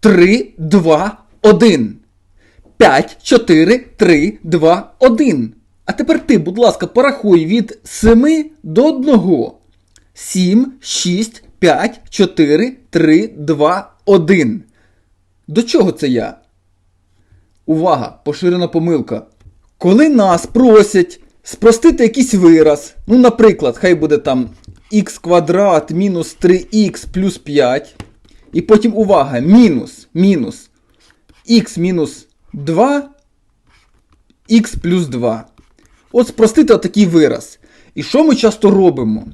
3, 2, 1. 5, 4, 3, 2, 1. А тепер ти, будь ласка, порахуй від 7 до 1. 7, 6, 5, 4, 3, 2, 1. До чого це я? Увага! Поширена помилка. Коли нас просять спростити якийсь вираз, ну, наприклад, хай буде там х квадрат мінус 3х плюс 5. І потім увага, мінус, мінус х мінус 2, х плюс 2. От спростити отакий вираз. І що ми часто робимо?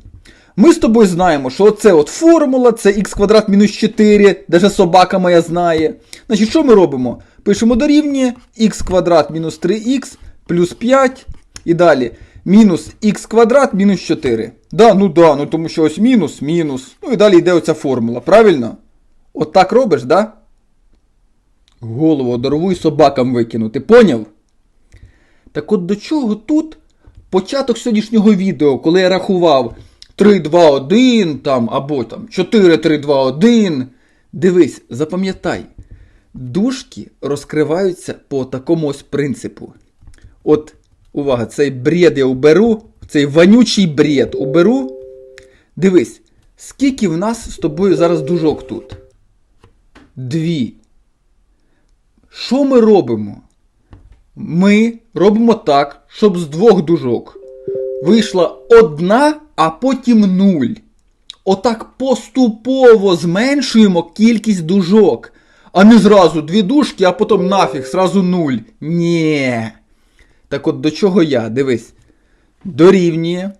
Ми з тобою знаємо, що це от формула, це х квадрат мінус 4, даже собака моя знає. Значить, що ми робимо? Пишемо дорівнює х квадрат мінус 3х плюс 5 і далі мінус х квадрат мінус 4. Да, ну да, ну тому що ось мінус, мінус. Ну і далі йде оця формула, правильно? От так робиш, да? Голову дорогу й собакам викинути, поняв? Так от до чого тут початок сьогоднішнього відео, коли я рахував 3, 2, 1 там, або там 4, 3, 2, 1. Дивись, запам'ятай, дужки розкриваються по такому ось принципу. От, увага, цей бред я уберу, цей вонючий бред уберу. Дивись, скільки в нас з тобою зараз дужок тут? Дві. Що ми робимо? Ми робимо так, щоб з двох дужок вийшла одна, а потім нуль. Отак поступово зменшуємо кількість дужок. А не зразу дві дужки, а потім нафіг, зразу нуль. Ні. Так от до чого я? Дивись. Дорівнює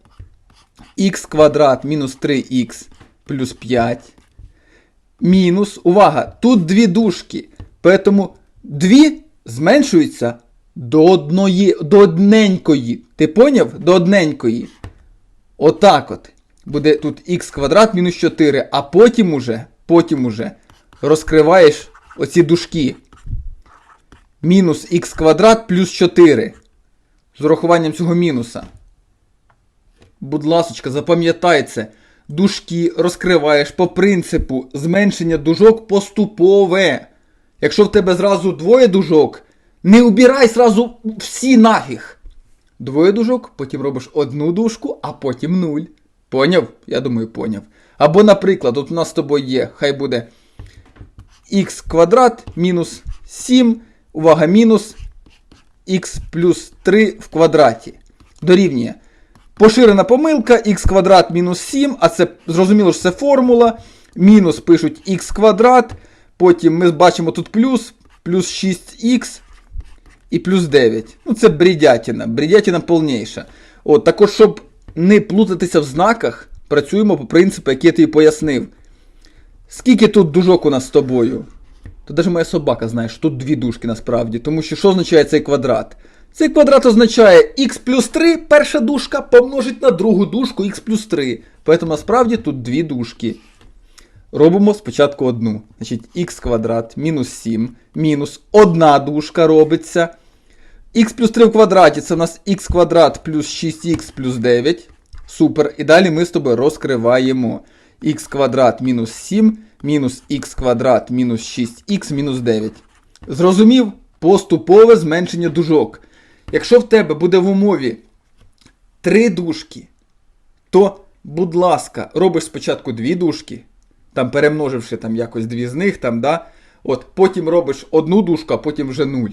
х квадрат мінус 3х плюс 5. Мінус, увага, тут дві дужки. Поэтому дві зменшуються до одної, до одненької. Ти поняв? До одненької. Отак от. Буде тут х квадрат мінус 4, а потім уже, потім уже розкриваєш оці дужки. Мінус х квадрат плюс 4. З урахуванням цього мінуса. Будь ласочка, запам'ятай це. Дужки розкриваєш по принципу зменшення дужок поступове. Якщо в тебе зразу двоє дужок, не убирай зразу всі нафіг. Двоє дужок, потім робиш одну дужку, а потім нуль. Поняв? Я думаю, поняв. Або, наприклад, от у нас з тобою є, хай буде х квадрат мінус 7, увага, мінус х плюс 3 в квадраті. Дорівнює. Поширена помилка, х квадрат мінус 7, а це зрозуміло, що це формула. Мінус пишуть х квадрат. Потім ми бачимо тут плюс, плюс 6х і плюс 9. Ну, це бредятина, бредятина повніша. От, також, щоб не плутатися в знаках, працюємо по принципу, який я тобі пояснив. Скільки тут дужок у нас з тобою? То навіть моя собака знає, що тут дві дужки насправді. Тому що що означає цей квадрат? Цей квадрат означає х плюс 3, перша дужка помножить на другу дужку х плюс 3. Тому насправді тут дві дужки. Робимо спочатку одну. Значить, х квадрат мінус 7 мінус одна дужка робиться. х плюс 3 в квадраті це у нас х квадрат плюс 6х плюс 9. Супер. І далі ми з тобою розкриваємо х квадрат мінус 7 мінус х квадрат мінус 6х мінус 9. Зрозумів? Поступове зменшення дужок. Якщо в тебе буде в умові три дужки, то, будь ласка, робиш спочатку дві дужки, там перемноживши там якось дві з них, там, да? От, потім робиш одну дужку, а потім вже нуль.